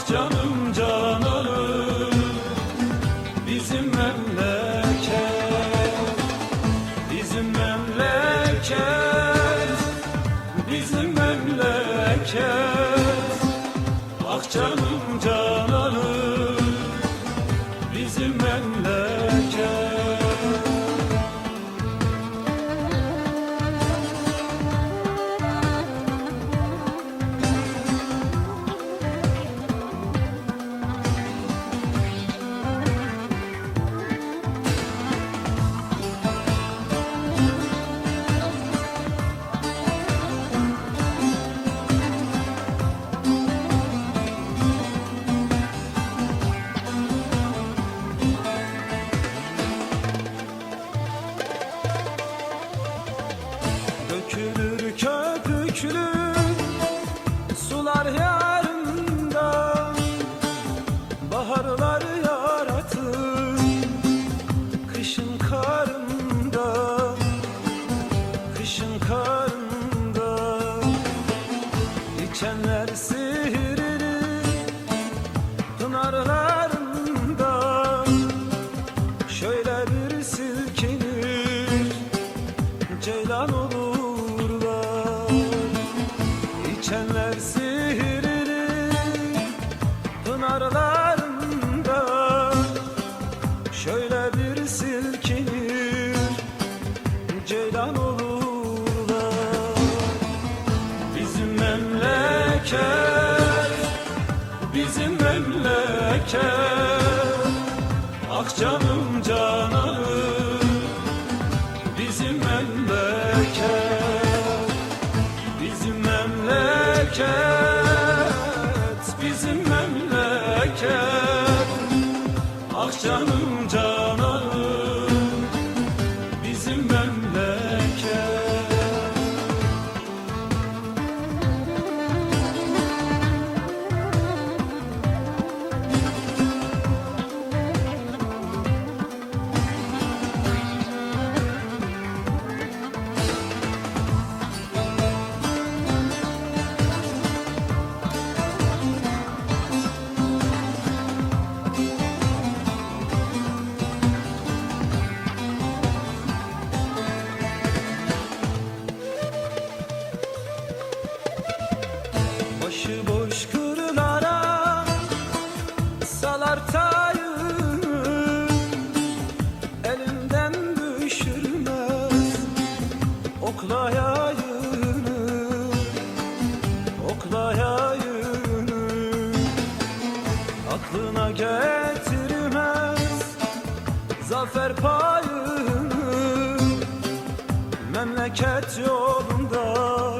Akçam memleket Ah canım bizim memleket Bizim memleket Bizim memleket. Ah canım cananım okla yayını Okla yayını Aklına getirmez zafer payını. Memleket yolunda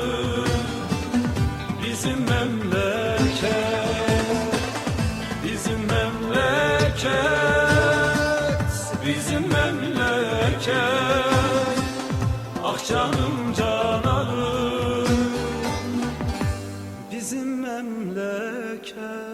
church.